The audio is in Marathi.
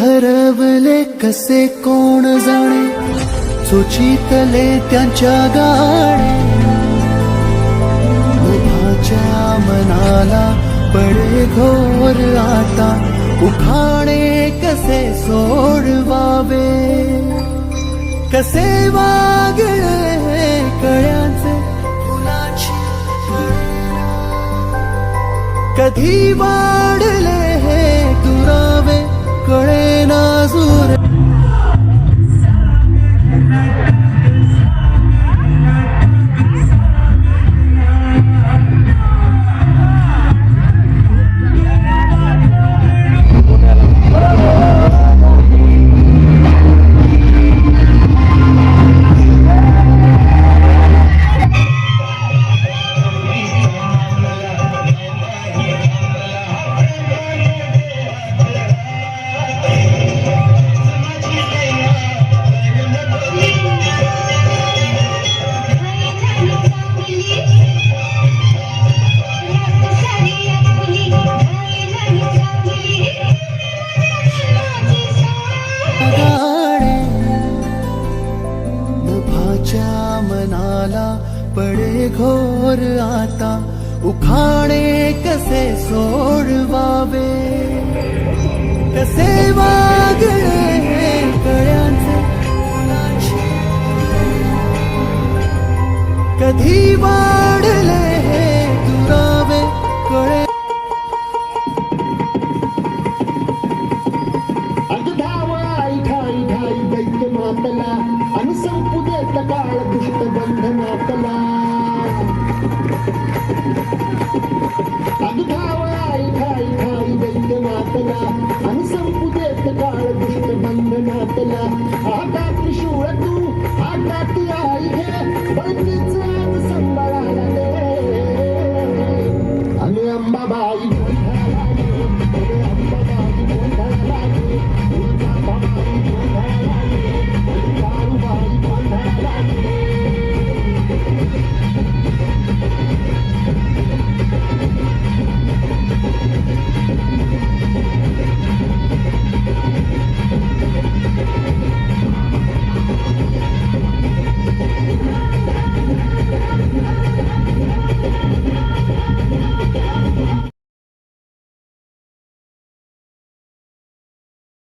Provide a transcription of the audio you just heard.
हरवले कसे कोण जाणे? सुचितले त्यांच्या गाणे. मुभाच्या मनाला पडे घोर आता. उखाणे कसे सोडवावे? कसे वागळे कळ्याचे? फुलाची कधी वाढ पडे घोर आता उखाणे कसे सोडवावे कसे वागळे कळ्यांचे फुलाची कधी वाढले हे दुरावे कळे अगधाव आई खाई खाई दैत्य मातला आणि संपू देत काळ दुष्ट बंधनातला आणि संपू देत काळ दुष्ट बंधनातला आता त्रिशूळ तू आता ती आई घे बळकीच आज संभाळायला आणि अंबाबाई